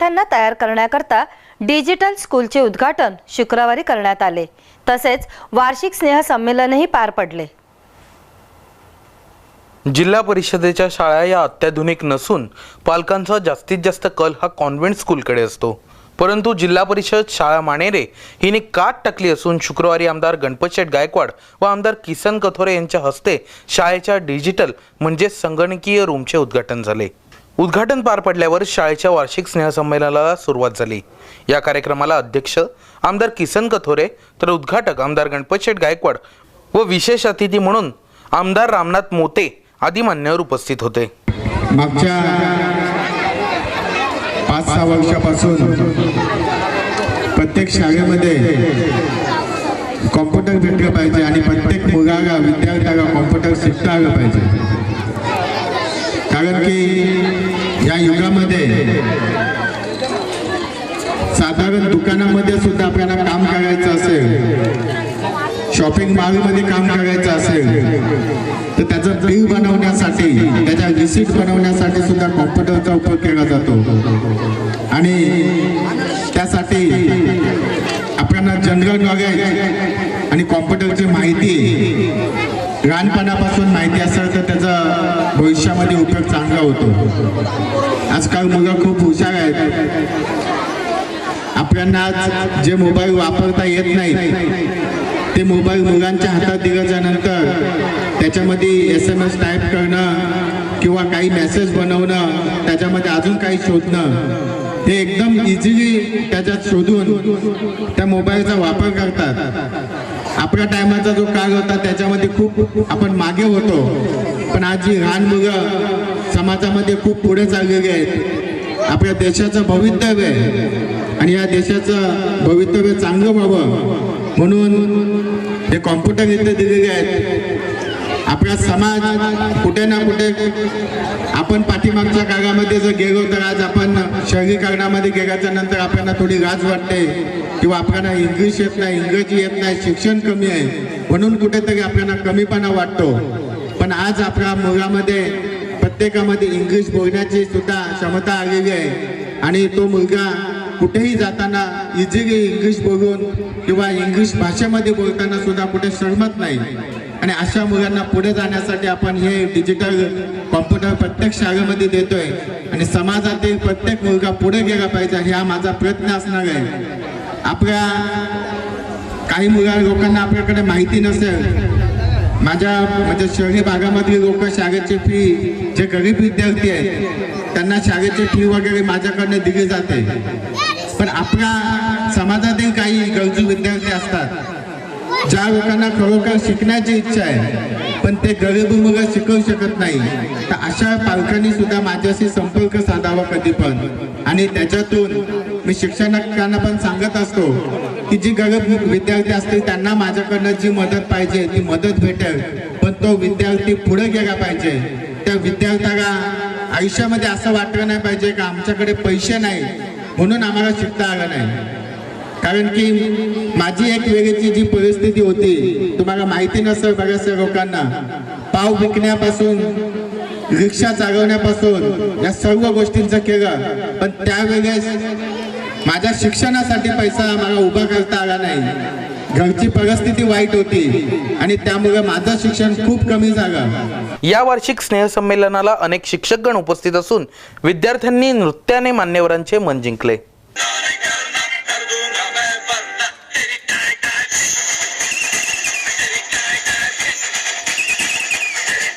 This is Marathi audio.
विद्यार्थ्यांना तयार करण्याकरता डिजिटल स्कूलचे उद्घाटन शुक्रवारी करण्यात आले. तसेच वार्षिक स्नेहसंमेलनही पार पडले. जिल्हा परिषदेच्या शाळा या अत्याधुनिक नसून पालकांचा जास्तीत जास्त कल हा कॉन्व्हेंट स्कूलकडे असतो. परंतु जिल्हा परिषद शाळा मानेरे हिने काट टाकली असून शुक्रवारी आमदार गणपतशेठ गायकवाड व आमदार किसन कथोरे यांच्या हस्ते शाळेच्या डिजिटल म्हणजे संगणकीय रूमचे उद्घाटन झाले. उद्घाटन पार पडल्यावर शाळेच्या वार्षिक स्नेहसंमेलनाला सुरुवात झाली. या कार्यक्रमाला अध्यक्ष आमदार किसन कथोरे तर उद्घाटक आमदार गणपत शेठ गायकवाड व विशेष अतिथी म्हणून आमदार रामनाथ मोते आदी मान्यवर उपस्थित होते. मागच्या पाच सहा वर्षापासून प्रत्येक शाळेमध्ये कॉम्प्युटर भेटलं पाहिजे आणि प्रत्येक मुलाला विद्यार्थ्याला कॉम्प्युटर शिकता आलं पाहिजे. कारण की युगामध्ये. साधारण दुकानामध्ये सुद्धा आपल्याला काम करायचं असेल शॉपिंग मॉलमध्ये काम करायचं असेल तर त्याचं बिल बनवण्यासाठी त्याच्या रिसिट बनवण्यासाठी सुद्धा कॉम्प्युटरचा उपयोग केला जातो. आणि त्यासाठी आपल्याला जनरल नॉलेज आणि कॉम्प्युटरची माहिती लहानपणापासून माहिती असेल तर त्याचा भविष्यामध्ये उपयोग चांगला होतो. आजकाल मुलं खूप हुशार आहेत. आपल्याला आज जे मोबाईल वापरता येत नाही ते मोबाईल मुलांच्या हातात दिल्याच्यानंतर त्याच्यामध्ये एस एम एस टाईप करणं किंवा काही मेसेज बनवणं त्याच्यामध्ये अजून काही शोधणं हे एकदम इझिली त्याच्यात शोधून त्या मोबाईलचा वापर करतात. आपल्या टायमाचा जो काळ होता त्याच्यामध्ये खूप आपण मागे होतो. पण आज जी लहान मुलं समाजामध्ये खूप पुढे चाललेली आहेत. आपल्या देशाचं भवितव्य आहे. आणि या देशाचं भवितव्य चांगलं व्हावं म्हणून हे कॉम्प्युटर इथे दिलेले आहेत. आपला समाज कुठे ना कुठे आपण पाठीमागच्या काळामध्ये जर गेलो तर आज आपण शहरीकरणामध्ये गेल्याच्यानंतर आपल्याला थोडी लाज वाटते. किंवा आपल्याला इंग्लिश येत नाही इंग्रजी येत नाही शिक्षण कमी आहे. म्हणून कुठेतरी आपल्याला कमीपणा वाटतो. पण आज आपल्या मुलामध्ये प्रत्येकामध्ये इंग्लिश बोलण्याची सुद्धा क्षमता आलेली आहे. आणि तो मुलगा कुठेही जाताना इझिली इंग्लिश बोलून किंवा इंग्लिश भाषेमध्ये बोलताना सुद्धा कुठे शरमत नाही. आणि अशा मुलांना पुढे जाण्यासाठी आपण हे डिजिटल कॉम्प्युटर प्रत्येक शाळेमध्ये देतोय. आणि समाजातील प्रत्येक मुलगा पुढे गेला पाहिजे हा माझा प्रयत्न असणार आहे. आपल्या काही मुला लोकांना आपल्याकडे माहिती नसेल माझ्या म्हणजे शहरी भागामधली लोक शाळेची फी जे गरीब विद्यार्थी आहेत त्यांना शाळेची फी वगैरे माझ्याकडनं दिली जाते. पण आपल्या समाजातील काही गरजू विद्यार्थी असतात ज्या लोकांना खरोखर शिकण्याची इच्छा आहे पण ते गरीब मुलं शिकवू शकत नाही तर अशा पालकांनी सुद्धा माझ्याशी संपर्क साधावा कधी पण. आणि त्याच्यातून मी शिक्षकांना पण सांगत असतो की जी गरीब विद्यार्थी असतील त्यांना माझ्याकडनं जी मदत पाहिजे ती मदत भेटेल पण तो विद्यार्थी पुढे गेला पाहिजे. त्या विद्यार्थ्याला आयुष्यामध्ये असं वाटलं नाही पाहिजे का आमच्याकडे पैसे नाही म्हणून आम्हाला शिकता आलं नाही. कारण की माझी एक वेळेची जी परिस्थिती होती तुम्हाला माहिती नसेल बऱ्याचशा लोकांना पाव विकण्यापासून रिक्षा चालवण्यापासून या सर्व गोष्टींचं केलं. पण त्यावेळेस माझ्या शिक्षणासाठी पैसा मला उभा करता आला नाही. घरची परिस्थिती वाईट होती आणि त्यामुळे माझं शिक्षण खूप कमी झालं. या वार्षिक स्नेहसंमेलनाला अनेक शिक्षकगण उपस्थित असून विद्यार्थ्यांनी नृत्याने मान्यवरांचे मन जिंकले.